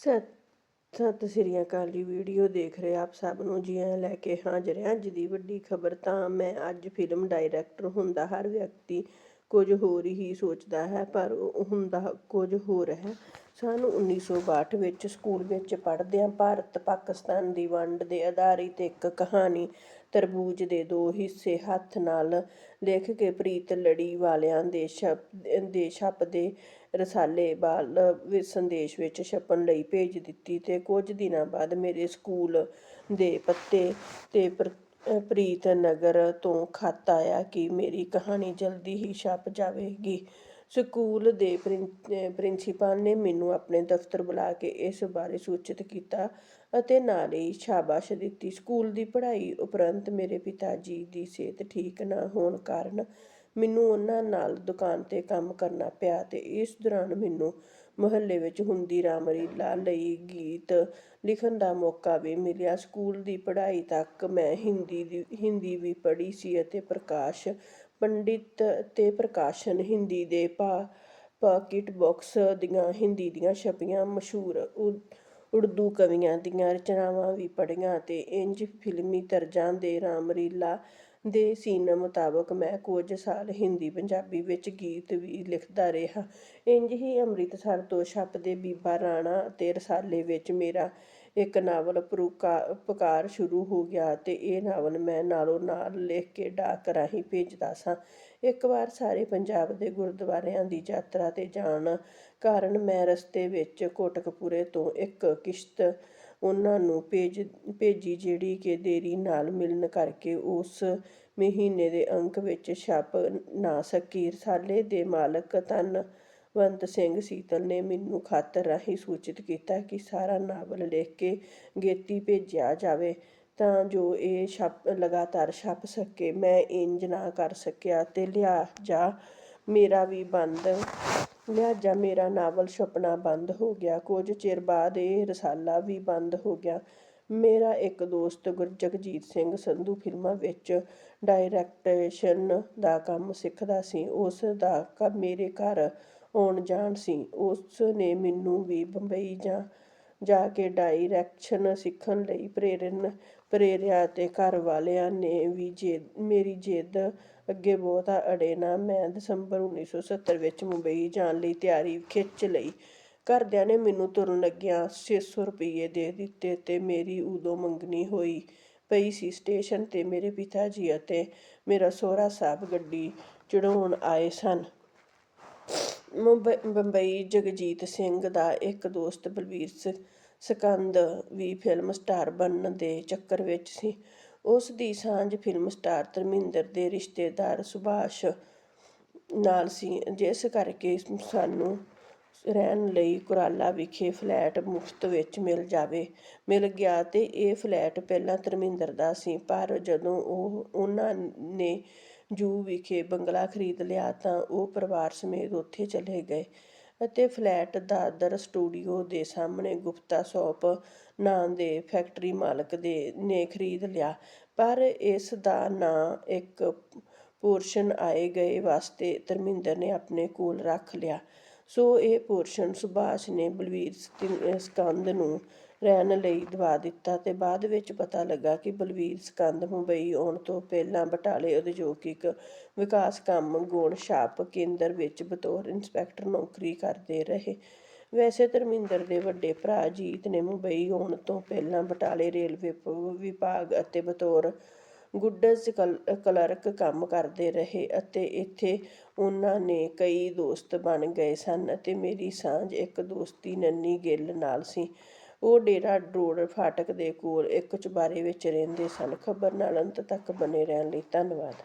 ਸਤ, ਸਤਿ ਸ੍ਰੀ ਅਕਾਲ ਜੀ, ਵੀਡੀਓ ਦੇਖ ਰਹੇ ਆਪ ਸਭ ਨੂੰ ਜੀ ਆਇਆਂ ਲੈ ਕੇ ਹਾਜ਼ਰ ਹਾਂ ਅੱਜ ਦੀ ਵੱਡੀ ਖਬਰ ਤਾਂ ਮੈਂ ਅੱਜ ਫਿਲਮ ਡਾਇਰੈਕਟਰ ਹੁੰਦਾ, ਹਰ ਵਿਅਕਤੀ ਕੁਝ ਹੋਰ ਹੀ ਸੋਚਦਾ ਹੈ, ਪਰ ਹੁੰਦਾ ਕੁਝ ਹੋਰ ਹੈ। ਸਨ 1962 ਵਿੱਚ ਸਕੂਲ ਵਿੱਚ ਪੜ੍ਹਦਿਆਂ ਭਾਰਤ, ਪਾਕਿਸਤਾਨ ਦੀ ਵੰਡ ਦੇ ਆਧਾਰਿਤ ਇੱਕ ਕਹਾਣੀ ਤਰਬੂਜ ਦੇ ਦੋ ਹਿੱਸੇ ਹੱਥ ਨਾਲ ਲਿਖ ਕੇ ਪ੍ਰੀਤ ਲੜੀ ਵਾਲਿਆਂ ਦੇ ਛਪ, ਦੇ ਛਪਦੇ ਰਸਾਲੇ ਬਾਲ ਵਿੱਚ ਸੰਦੇਸ਼ ਵਿੱਚ ਛਪਣ ਲਈ ਭੇਜ ਦਿੱਤੀ ਤੇ ਕੁਝ ਦਿਨਾਂ ਬਾਅਦ ਮੇਰੇ ਸਕੂਲ ਦੇ ਪੱਤੇ ਤੇ ਪ੍ਰ- ਪ੍ਰੀਤ ਨਗਰ ਤੋਂ ਖਤ ਆਇਆ ਕਿ ਮੇਰੀ ਕਹਾਣੀ ਜਲਦੀ ਹੀ ਛਪ ਜਾਵੇਗੀ। ਸਕੂਲ ਦੇ ਪ੍ਰਿੰ- ਪ੍ਰਿੰਸੀਪਲ ਨੇ ਮੈਨੂੰ ਆਪਣੇ ਦਫ਼ਤਰ ਬੁਲਾ ਕੇ ਇਸ ਬਾਰੇ ਸੂਚਿਤ ਕੀਤਾ ਅਤੇ ਨਾਲ ਹੀ ਸ਼ਾਬਾਸ਼ ਦਿੱਤੀ। ਸਕੂਲ ਦੀ ਪੜ੍ਹਾਈ ਉਪਰੰਤ ਮੇਰੇ ਪਿਤਾ ਜੀ ਦੀ ਸਿਹਤ ਠੀਕ ਨਾ ਹੋਣ ਕਾਰਨ ਮੈਨੂੰ ਉਹਨਾਂ ਨਾਲ ਦੁਕਾਨ ਤੇ ਕੰਮ ਕਰਨਾ ਪਿਆ ਅਤੇ ਇਸ ਦੌਰਾਨ ਮੈਨੂੰ ਮੁਹੱਲੇ ਵਿੱਚ ਹੁੰਦੀ ਰਾਮਲੀਲਾ ਲਈ ਗੀਤ ਲਿਖਣ ਦਾ ਮੌਕਾ ਵੀ ਮਿਲਿਆ। ਸਕੂਲ ਦੀ ਪੜ੍ਹਾਈ ਤੱਕ ਮੈਂ ਹਿੰਦੀ ਦੀ, ਹਿੰਦੀ ਵੀ ਪੜ੍ਹੀ ਸੀ ਅਤੇ ਪ੍ਰਕਾਸ਼, ਪੰਡਿਤ ਅਤੇ ਪ੍ਰਕਾਸ਼ਨ ਹਿੰਦੀ ਦੇ ਪਾ, ਪਾਕਿਟ ਬਾਕਸ ਦੀਆਂ ਹਿੰਦੀ ਦੀਆਂ ਛਪੀਆਂ, ਮਸ਼ਹੂਰ ਉਰਦੂ ਕਵੀਆਂ ਦੀਆਂ ਰਚਨਾਵਾਂ ਵੀ ਪੜ੍ਹੀਆਂ ਅਤੇ ਇੰਜ ਫਿਲਮੀ ਤਰਜ਼ਾਂ ਦੇ ਰਾਮਲੀਲਾ ਦੇ ਸੀਨ ਮੁਤਾਬਕ ਮੈਂ ਕੁਝ ਸਾਲ ਹਿੰਦੀ ਪੰਜਾਬੀ ਵਿੱਚ ਗੀਤ ਵੀ ਲਿਖਦਾ ਰਿਹਾ। ਇੰਜ ਹੀ ਅੰਮ੍ਰਿਤਸਰ ਤੋਂ ਛਪਦੇ ਬੀਬਾ ਰਾਣਾ ਅਤੇ ਰਸਾਲੇ ਵਿੱਚ ਮੇਰਾ ਇੱਕ ਨਾਵਲ ਪਰੂਕਾ, ਪੁਕਾਰ ਸ਼ੁਰੂ ਹੋ ਗਿਆ ਤੇ ਇਹ ਨਾਵਲ ਮੈਂ ਨਾਲੋਂ ਨਾਲ ਲਿਖ ਕੇ ਡਾਕ ਰਾਹੀਂ ਭੇਜਦਾ ਸਾਂ। ਇੱਕ ਵਾਰ ਸਾਰੇ ਪੰਜਾਬ ਦੇ ਗੁਰਦੁਆਰਿਆਂ ਦੀ ਯਾਤਰਾ ਤੇ ਜਾਣ ਕਾਰਨ ਮੈਂ ਰਸਤੇ ਵਿੱਚ ਕੋਟਕਪੂਰੇ ਤੋਂ ਇੱਕ ਕਿਸ਼ਤ ਉਹਨਾਂ ਨੂੰ ਭੇਜ, ਭੇਜੀ ਜਿਹੜੀ ਕਿ ਦੇਰੀ ਨਾਲ ਮਿਲਣ ਕਰਕੇ ਉਸ ਮਹੀਨੇ ਦੇ ਅੰਕ ਵਿੱਚ ਛਪ ਨਾ ਸਕੀ। ਰਸਾਲੇ ਦੇ ਮਾਲਕ ਧੰਨਵੰਤ ਸਿੰਘ ਸੀਤਲ ਨੇ ਮੈਨੂੰ ਖਤ ਰਾਹੀਂ ਸੂਚਿਤ ਕੀਤਾ ਕਿ ਸਾਰਾ ਨਾਵਲ ਲਿਖ ਕੇ ਗੇਤੀ ਭੇਜਿਆ ਜਾਵੇ ਤਾਂ ਜੋ ਇਹ ਛਪ, ਲਗਾਤਾਰ ਛਪ ਸਕੇ। ਮੈਂ ਇੰਜ ਨਾ ਕਰ ਸਕਿਆ ਤੇ ਲਿਆ ਜਾ ਮੇਰਾ ਵੀ ਬੰਦ। ਲਿਹਾਜ਼ਾ ਮੇਰਾ ਨਾਵਲ ਛਪਣਾ ਬੰਦ ਹੋ ਗਿਆ। ਕੁਝ ਚਿਰ ਬਾਅਦ ਇਹ ਰਸਾਲਾ ਵੀ ਬੰਦ ਹੋ ਗਿਆ। ਮੇਰਾ ਇੱਕ ਦੋਸਤ ਗੁਰਜਗਜੀਤ ਸਿੰਘ ਸੰਧੂ ਫਿਲਮਾਂ ਵਿੱਚ ਡਾਇਰੈਕਟੇਸ਼ਨ ਦਾ ਕੰਮ ਸਿੱਖਦਾ ਸੀ। ਉਸ ਦਾ ਮੇਰੇ ਘਰ ਆਉਣ ਜਾਣ ਸੀ। ਉਸ ਨੇ ਮੈਨੂੰ ਵੀ ਬੰਬਈ ਜਾ ਜਾ ਕੇ ਡਾਇਰੈਕਸ਼ਨ ਸਿੱਖਣ ਲਈ ਪ੍ਰੇਰਨ ਪ੍ਰੇਰਿਆ ਅਤੇ ਘਰ ਵਾਲਿਆਂ ਨੇ ਵੀ ਜੇ ਮੇਰੀ ਜਿੱਦ ਅੱਗੇ ਬਹੁਤਾ ਅੜੇ ਨਾ। ਮੈਂ ਦਸੰਬਰ 1970 ਵਿੱਚ ਮੁੰਬਈ ਜਾਣ ਲਈ ਤਿਆਰੀ ਖਿੱਚ ਲਈ। ਘਰਦਿਆਂ ਨੇ ਮੈਨੂੰ ਤੁਰਨ ਲੱਗਿਆਂ 600 ਰੁਪਏ ਦੇ ਦਿੱਤੇ ਤੇ ਮੇਰੀ ਉਦੋਂ ਮੰਗਣੀ ਹੋਈ ਪਈ ਸੀ ਸਟੇਸ਼ਨ ਤੇ ਮੇਰੇ ਪਿਤਾ ਜੀ ਅਤੇ ਮੇਰਾ ਸਹੁਰਾ ਸਾਹਿਬ ਗੱਡੀ ਚੜਾਉਣ ਆਏ ਸਨ। ਮੁੰਬਈ ਬੰਬਈ ਜਗਜੀਤ ਸਿੰਘ ਦਾ ਇੱਕ ਦੋਸਤ ਬਲਬੀਰ ਸਿੰਘ ਸਕੰਦ ਵੀ ਫਿਲਮ ਸਟਾਰ ਬਣਨ ਦੇ ਚੱਕਰ ਵਿੱਚ ਸੀ। ਉਸ ਦੀ ਸਾਂਝ ਫਿਲਮ ਸਟਾਰ ਧਰਮਿੰਦਰ ਦੇ ਰਿਸ਼ਤੇਦਾਰ ਸੁਭਾਸ਼ ਨਾਲ ਸੀ, ਜਿਸ ਕਰਕੇ ਸਾਨੂੰ ਰਹਿਣ ਲਈ ਕੁਰਾਲਾ ਵਿਖੇ ਫਲੈਟ ਮੁਫਤ ਵਿੱਚ ਮਿਲ ਜਾਵੇ, ਮਿਲ ਗਿਆ ਤੇ ਇਹ ਫਲੈਟ ਪਹਿਲਾਂ ਧਰਮਿੰਦਰ ਦਾ ਸੀ, ਪਰ ਜਦੋਂ ਉਹ ਉਹਨਾਂ ਨੇ ਜੂ ਵਿਖੇ ਬੰਗਲਾ ਖਰੀਦ ਲਿਆ ਤਾਂ ਉਹ ਪਰਿਵਾਰ ਸਮੇਤ ਉੱਥੇ ਚਲੇ ਗਏ। ਅਤੇ ਫਲੈਟ ਦਾਦਰ ਸਟੂਡੀਓ ਦੇ ਸਾਹਮਣੇ ਗੁਪਤਾ ਸ਼ੌਪ ਨਾਂ ਦੇ ਫੈਕਟਰੀ ਮਾਲਕ ਦੇ ਨੇ ਖਰੀਦ ਲਿਆ। ਪਰ ਇਸ ਦਾ ਨਾਂ ਇੱਕ ਪੋਰਸ਼ਨ ਆਏ ਗਏ ਵਾਸਤੇ ਧਰਮਿੰਦਰ ਨੇ ਆਪਣੇ ਕੋਲ ਰੱਖ ਲਿਆ। ਸੋ ਇਹ ਪੋਰਸ਼ਨ ਸੁਭਾਸ਼ ਨੇ ਬਲਵੀਰ ਸਕਿੰ- ਸਕੰਦ ਨੂੰ ਰਹਿਣ ਲਈ ਦਵਾ ਦਿੱਤਾ ਤੇ ਬਾਅਦ ਵਿੱਚ ਪਤਾ ਲੱਗਾ ਕਿ ਬਲਵੀਰ ਸਕੰਦ ਮੁੰਬਈ ਆਉਣ ਤੋਂ ਪਹਿਲਾਂ ਬਟਾਲੇ ਉਦਯੋਗਿਕ ਵਿਕਾਸ ਕੰਮ ਗੁਣ ਛਾਪ ਕੇਂਦਰ ਵਿੱਚ ਬਤੌਰ ਇੰਸਪੈਕਟਰ ਨੌਕਰੀ ਕਰਦੇ ਰਹੇ। ਵੈਸੇ ਧਰਮਿੰਦਰ ਦੇ ਵੱਡੇ ਭਰਾ ਜੀਤ ਨੇ ਮੁੰਬਈ ਆਉਣ ਤੋਂ ਪਹਿਲਾਂ ਬਟਾਲੇ ਰੇਲਵੇ ਵਿਭਾਗ ਅਤੇ ਬਤੌਰ ਗੁੱਡਜ਼ ਕਲ- ਕਲਰਕ ਕੰਮ ਕਰਦੇ ਰਹੇ ਅਤੇ ਇੱਥੇ ਉਹਨਾਂ ਨੇ ਕਈ ਦੋਸਤ ਬਣ ਗਏ ਸਨ ਅਤੇ ਮੇਰੀ ਸਾਂਝ ਇੱਕ ਦੋਸਤੀ ਨੰਨੀ ਗਿੱਲ ਨਾਲ ਸੀ। ਉਹ ਡੇਰਾ ਰੋਡ ਫਾਟਕ ਦੇ ਕੋਲ ਇੱਕ ਚੁਬਾਰੇ ਵਿੱਚ ਰਹਿੰਦੇ ਸਨ। ਖਬਰ ਨਾਲ ਅੰਤ ਤੱਕ ਬਣੇ ਰਹਿਣ ਲਈ ਧੰਨਵਾਦ।